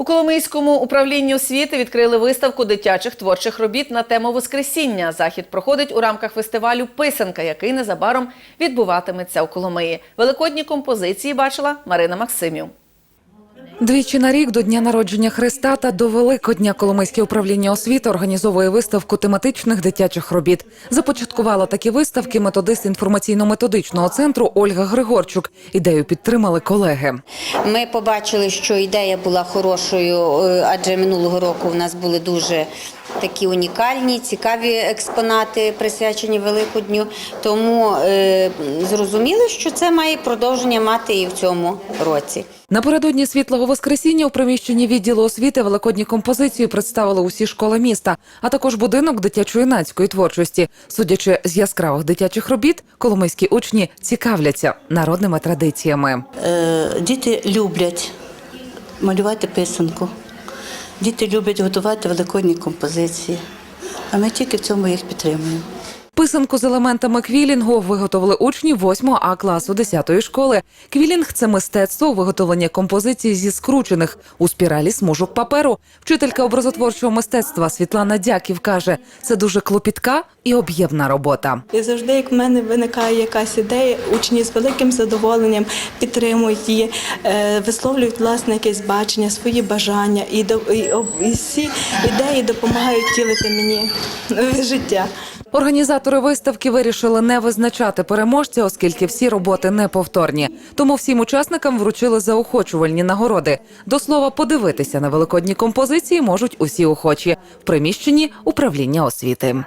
У Коломийському управлінні освіти відкрили виставку дитячих творчих робіт на тему Воскресіння. Захід проходить у рамках фестивалю Писанка, який незабаром відбуватиметься у Коломиї. Великодні композиції бачила Марина Максимів. Двічі на рік до дня народження Христа та до Великодня Коломийське управління освіти організовує виставку тематичних дитячих робіт. Започаткувала такі виставки методист інформаційно-методичного центру Ольга Григорчук. Ідею підтримали колеги. Ми побачили, що ідея була хорошою, е, адже минулого року в нас були дуже такі унікальні, цікаві експонати, присвячені Великодню. Тому е, зрозуміли, що це має продовження мати і в цьому році. Напередодні світлого воскресіння у приміщенні відділу освіти великодні композиції представили усі школи міста, а також будинок дитячо-юнацької творчості. Судячи з яскравих дитячих робіт, коломийські учні цікавляться народними традиціями. Е, Діти люблять малювати писанку. Діти люблять готувати великодні композиції. А ми тільки в цьому їх підтримуємо. Писанку з елементами квілінгу виготовили учні 8 А класу 10 школи. Квілінг це мистецтво виготовлення композицій зі скручених у спіралі смужок паперу. Вчителька образотворчого мистецтва Світлана Дяків каже, це дуже клопітка і об'ємна робота. І завжди, як в мене виникає якась ідея, учні з великим задоволенням підтримують її, е, висловлюють власне якесь бачення, свої бажання, і, до- і, і всі ідеї допомагають втілити мені життя. Організатори виставки вирішили не визначати переможця, оскільки всі роботи неповторні. Тому всім учасникам вручили заохочувальні нагороди. До слова, подивитися на великодні композиції можуть усі охочі в приміщенні управління освіти.